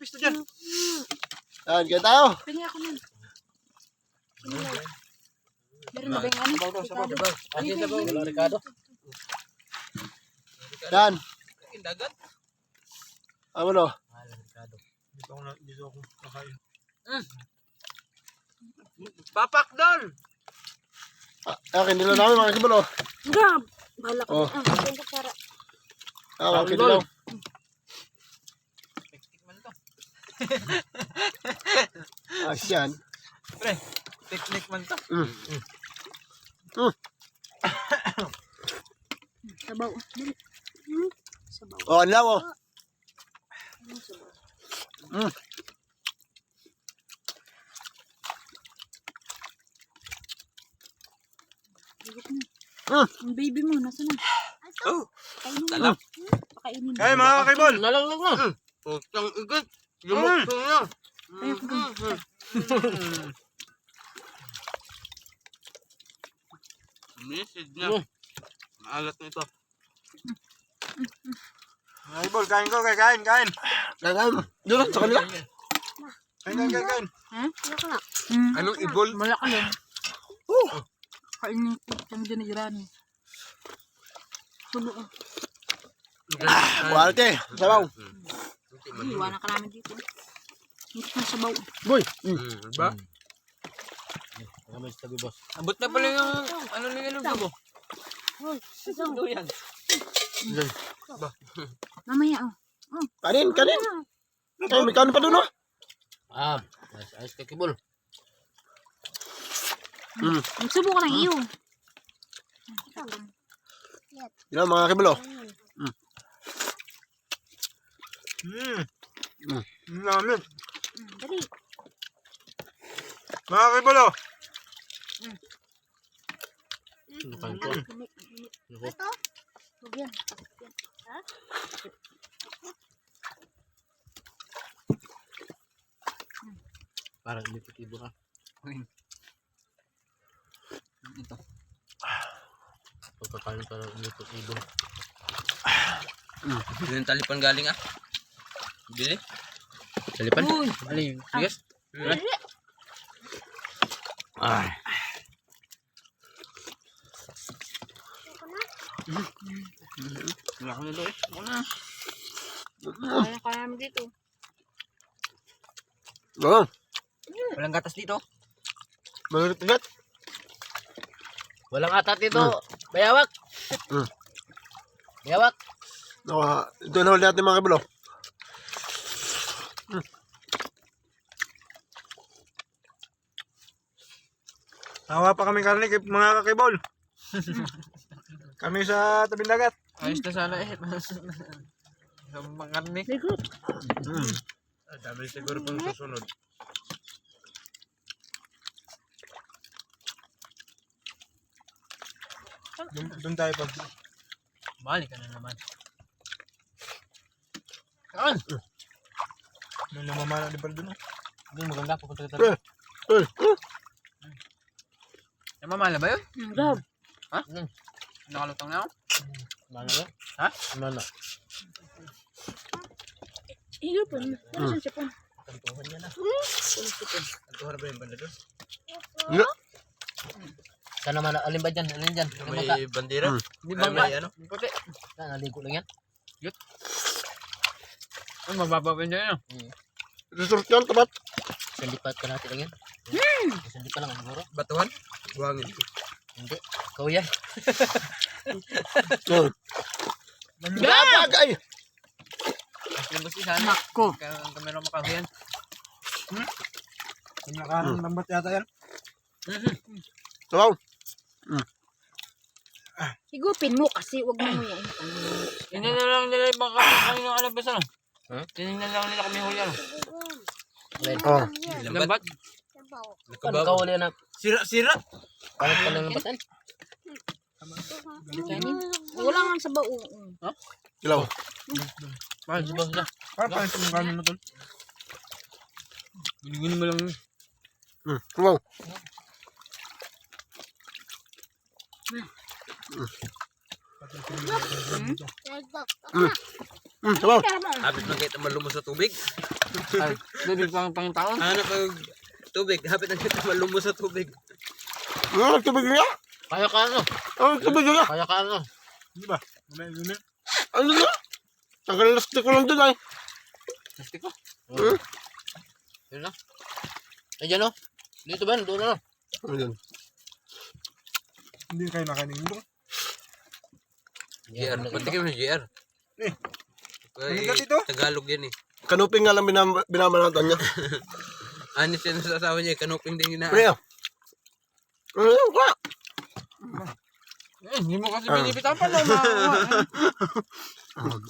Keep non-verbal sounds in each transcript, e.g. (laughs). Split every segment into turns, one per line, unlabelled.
Pisto dyan.
Yan, kaya tayo.
Pingi ako nun. Meron na ba yung ano?
Sabaw sabaw.
Ricardo?
Asin sa bawang. Wala Ricardo.
Yan.
Dagat.
Ano no?
Wala Ricardo.
Dito ako dito ako kakain.
Papak doon.
Ah, akin nila namin mga kibalo.
Gab! Bahala ka.
Oh.
Ah, kutsara.
Ah, okay nila.
Tikman to. (laughs)
Ah, siyan.
Pre, teknik man to.
Mm.
Sabaw. Dali. Hmm? Sabaw.
Oh, lang oh.
Sabaw?
Mm. Mm.
Ang baby mo, nasa na?
Oh,
Kainin mo.
Talam.
Pakainin mo.
Kaya mga kakibol.
Nalang lang na. Putang igat. Lumok ko na.
Ko.
Message na. Maalat na ito.
Kakibol, kain ko, kain, kain, kain.
Kaya doon sa kanila.
Kain, kain, kain, kain.
Hmm.
Anong ibol?
Malaki yan.
Oh,
Kainin ko. Kami din na jirani. Sulo ah.
quality. Sabaw.
Iwanan ka namin dito. Higit na sabaw.
Boy. Mm.
Hmm, ba?
Kamay sa tabi, boss.
Abot na pala yung ano nila ng sabo. Sundo yan.
Mamaya oh.
Kanin, kanin. Ay, may kanin pa doon oh.
Ah, ayos, ayos ka, Kibol.
Mm.
Magsubo ka ng iyo.
Yan mga kibalo.
Hmm.
Mm.
Ang namin.
Dali.
Mga.
Ano kain ko?
Ito? Huwag yan.
Parang hindi ko Kibol ah.
Ito.
Pagkakain parang hindi ko Kibol.
Bili ng talipan galing ah. Bili.
Salipan?
Uy.
Yung bigas?
Ah.
Wala ko na doon. Na.
Kaya ka namin dito.
Oh,
Walang gatas dito.
malit-malit.
Walang atat dito. Bayawak.
Mm.
Bayawak.
Oh, ito na ulit natin mga kibalo.
Tawa pa kami karne, mga kakibol. (laughs) kami sa tabing dagat.
Ayos na sana eh. (laughs) Sa mga karne.
Very good.
Mm.
Dami siguro pang susunod. Doon, doon tayo pag...
Balik ka na naman. Saan?
May namamala din pala oh.
Doon maganda. Pupunta kita.
Eh, eh, eh.
Namamala ba yun?
Mm, Gab.
Nakalutang na ako?
Mana yun?
Ha?
Mana?
Iyo siyang sipon.
Kantuhan niya na.
Kantuhan ba yung banda doon?
Nga.
Saan naman? Alin ba dyan? Alin dyan?
May bandera?
Hmm.
Di ba
may
ano? Puti.
Saan? Naligo lang yan?
Ay, mababa dyan yun.
Resort yan, tapat.
Sandipat ka natin lang yan. Sandipat lang siguro.
Batuhan? Buhangin.
Hindi. Ikaw yan.
Gabag! Ay!
Labas isa na.
Nako.
Kaya ang kamera makahuyan.
Nakakarang lambat yata yan.
Sabaw.
Higupin mo kasi wag mo mo yan.
Tingnan na lang nila yung baka kanina alabas ano.
Huh?
Tingnan lang nila kami huli ano.
Oh.
Lambat?
Ano ka huli na?
Sira-sira.
Paano ka lang?
Kanin. Wala nga sa bao. Mm.
Ilaw.
Mahal, sibaw sila.
Para pa ito yung kanin na tol.
Gunigunin mo lang yun.
Mm. Sabaw. Mm, sabaw.
Kaya mo.
Habit lang kahit malumos sa tubig. Ay, Tubig pang pang taon.
Ano pag tubig? Hapit na kita malumos sa tubig.
Ano, nagtubig niya?
Kaya ka ano?
Ano, nagtubig niya?
Kaya ka ano?
Di ba? Wala yun na.
Ano na? Tanggalin na stick ko lang dun ay.
Plastic ko.
Hmm?
Yun na. Ayan o. Dito ba? Doon na.
Ano yan?
Hindi kayo nakainin mo.
GR. Patikim na GR.
Eh.
Ay,
Manigat ito?
Tagalog yan eh.
Kanuping nga lang binam binamanatan niya. (laughs)
Anis yan sa asawa niya. eh. Kanuping din na.
Ano yan? Ano yan? Kwa?
Eh, hindi mo kasi
Ah.
binibitan pa no. ma- (laughs)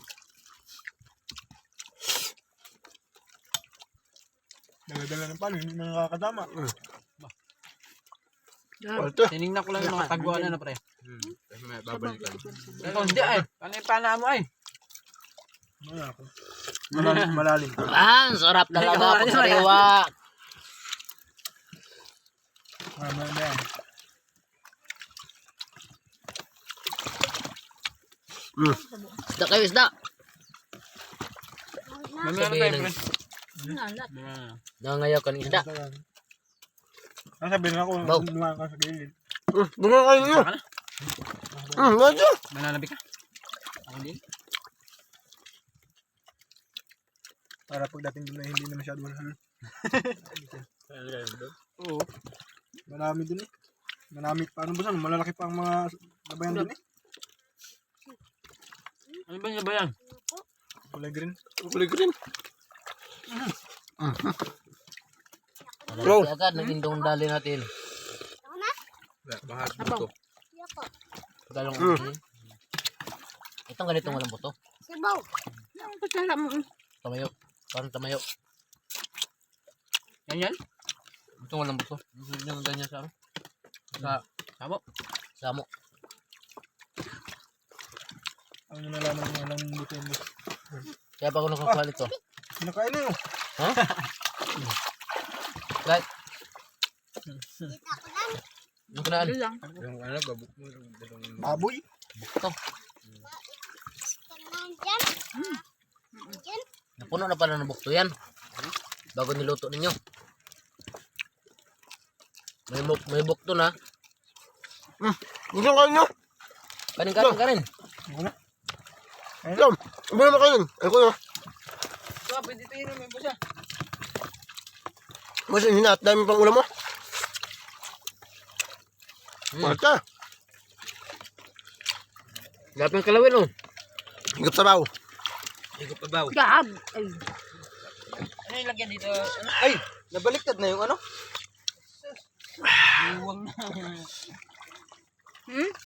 Daladala ng palo, hindi na nakakadama.
Arte.
Tinignan ko lang yung mga taguan na na pre.
Hmm. Babalikan.
Ikaw hindi ay. Ano yung pana mo ay?
Wala ako. Malalim, malalim.
Ah, ang sarap talaga pag sariwa.
Mamaya na yan.
Isda kayo, isda.
Mamaya na tayo
ng-
pre.
Nalat.
Mamaya na.
Nangangayaw ka ng isda.
Ang sabihin ako,
Baw.
lumayan ka sa gilid.
Bunga kayo
na.
Hmm, medyo.
Mananabi ka. Ako din.
Para pagdating doon na hindi na masyado mahal. (laughs)
Oo.
Marami din eh. Marami pa. Ano ba saan? Malalaki pa ang mga labayan doon eh.
Ano ba niya ba yan?
Kulay green.
Kulay green.
Malaki agad ng indong dali natin.
Bahag buto.
Galong
Mm.
Itong ganitong walang buto.
Sabaw. Ang kutsara mo.
Tamayo. Parang tamayo.
Yan yan?
Itong walang buto. Gusto nyo ng ganyan sa amin?
Sa sabo.
Samo.
Ang nalaman mo lang buto yung boss.
Kaya pa ako nakakuha nito.
Kinakain na yun.
Ha? Kahit. Yung kunaan.
Ano lang.
Yung ano, babuk mo.
Baboy.
Ito. Napuno na pala ng bukto yan. Bago niluto ninyo. May, buk may bukto na.
Gusto kayo niyo.
Kanin, kanin, kanin.
Na.
Yan. Iba na kayo. Ayoko na.
So, pwede tayo na may busa.
Mas hina at dami pang ulam mo.
Hmm.
Arte.
Gapang kalawin oh.
Higap sa baw.
Ikaw pa ba?
Gab. Ay.
Ano yung lagyan dito?
Ay! Nabaliktad na yung ano?
Iwang na.
Hmm?